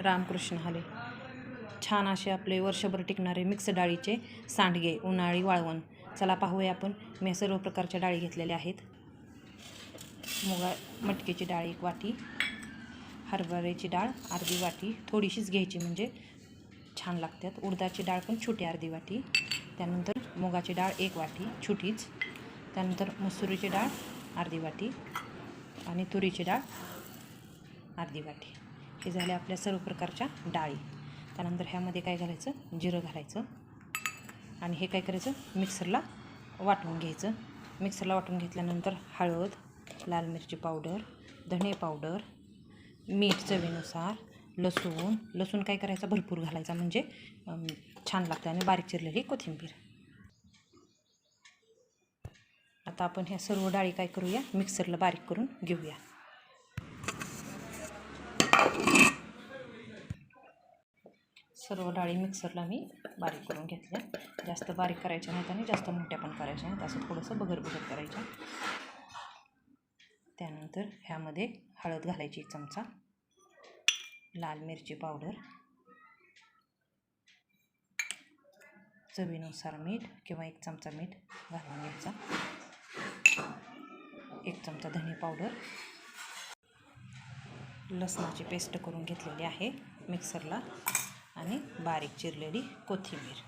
रामकृष्ण हले. छान असे आपले वर्षभर टिकणारे मिक्स डाळीचे सांडगे उन्हाळी वाळवण. चला पाहूया आपण. मी सर्व प्रकारच्या डाळी घेतलेल्या आहेत. मुगा मटकीची डाळ एक वाटी हरभऱ्याची डाळ अर्धी वाटी. थोडीशीच घ्यायची म्हणजे छान लागतात. उडदाची डाळ पण छोटी अर्धी वाटी. त्यानंतर मुगाची डाळ एक वाटी छोटीच. त्यानंतर मसुरीची डाळ अर्धी वाटी आणि तुरीची डाळ अर्धी वाटी. हे झाले आपल्या सर्व प्रकारच्या डाळी. त्यानंतर ह्यामध्ये काय घालायचं? जिरं घालायचं. आणि हे काय करायचं? मिक्सरला वाटून घ्यायचं. मिक्सरला वाटून घेतल्यानंतर हळद लाल मिरची पावडर धणे पावडर मीठ चवीनुसार लसूण. लसूण काय करायचा? भरपूर घालायचा. म्हणजे छान लागतं आणि बारीक चिरलेली कोथिंबीर. आता आपण ह्या सर्व डाळी काय करूया? मिक्सरला बारीक करून घेऊया. सर्व डाळी मिक्सरला मी बारीक करून घेतल्या. जास्त बारीक करायच्या नाहीत आणि जास्त मोठ्या पण करायच्या नाहीत. असं थोडंसं बगर बगर करायच्या त्यानंतर ह्यामध्ये हळद घालायची एक चमचा. लाल मिरची पावडर. चवीनुसार मीठ किंवा एक चमचा मीठ घालून घ्यायचा. एक चमचा धने पावडर. लसणाची पेस्ट करून घेतलेली आहे मिक्सरला आणि बारीक चिरलेली कोथिंबीर.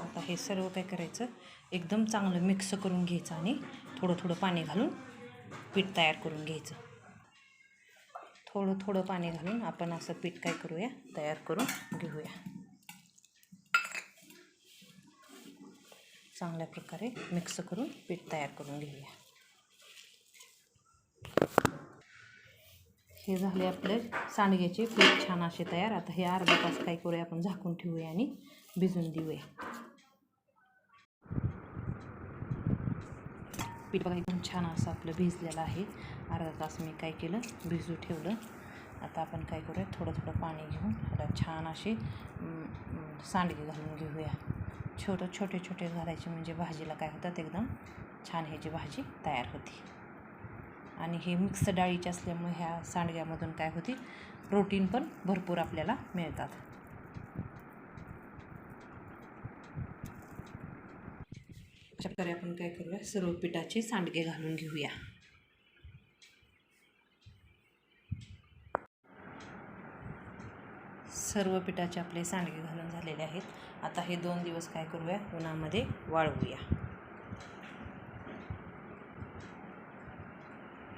आता हे सर्व काय करायचं? एकदम चांगलं मिक्स करून घ्यायचं आणि थोडं थोडं पाणी घालून पीठ तयार करून घ्यायचं. थोडं थोडं पाणी घालून आपण असं पीठ काय करूया? तयार करून घेऊया. चांगल्या प्रकारे मिक्स करून पीठ तयार करून घेऊया. हे झाले आपले सांडग्याचे. पीठ छान असे तयार. आता हे अर्धा तास काय करूया आपण? झाकून ठेवूया आणि भिजून देऊया. पीठ बघा एकदम छान असं आपलं भिजलेलं आहे. अर्धा तास मी काय केलं? भिजू ठेवलं. आता आपण काय करूया? थोडं थोडं पाणी घेऊन आता छान असे सांडगे घालून घेऊया. छोटं छोटे छोटे घालायचे म्हणजे भाजीला काय होतात? एकदम छान ह्याची भाजी तयार होती. आणि हे मिक्स डाळीचे असल्यामुळे ह्या सांडग्यामधून काय होती प्रोटीन पण भरपूर आपल्याला मिळतात. अशा प्रकारे आपण काय करूया? सर्व पिठाचे सांडगे घालून घेऊया. सर्व पिठाचे आपले सांडगे घालून झालेले आहेत. आता हे दोन दिवस काय करूया? उन्हामध्ये वाळवूया.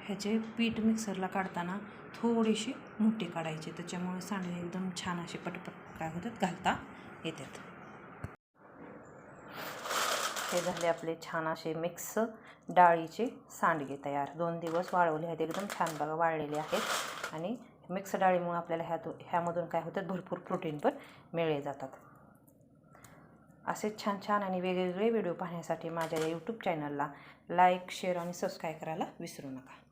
ह्याचे पीठ मिक्सरला काढताना थोडीशी मोठी काढायची. त्याच्यामुळे सांडगे एकदम छान असे पटपट काय होतात घालता येतात. हे झाले आपले छान असे मिक्स डाळीचे सांडगे तयार. दोन दिवस वाळवले आहेत एकदम छान बघा वाळलेले आहेत. आणि मिक्स डाळीमुळे आपल्याला ह्यातून ह्यामधून काय होतात भरपूर प्रोटीन पण मिळले जातात. असेच छान छान आणि वेगवेगळे व्हिडिओ पाहण्यासाठी माझ्या या यूट्यूब चॅनलला लाईक शेअर आणि सबस्क्राईब करायला विसरू नका.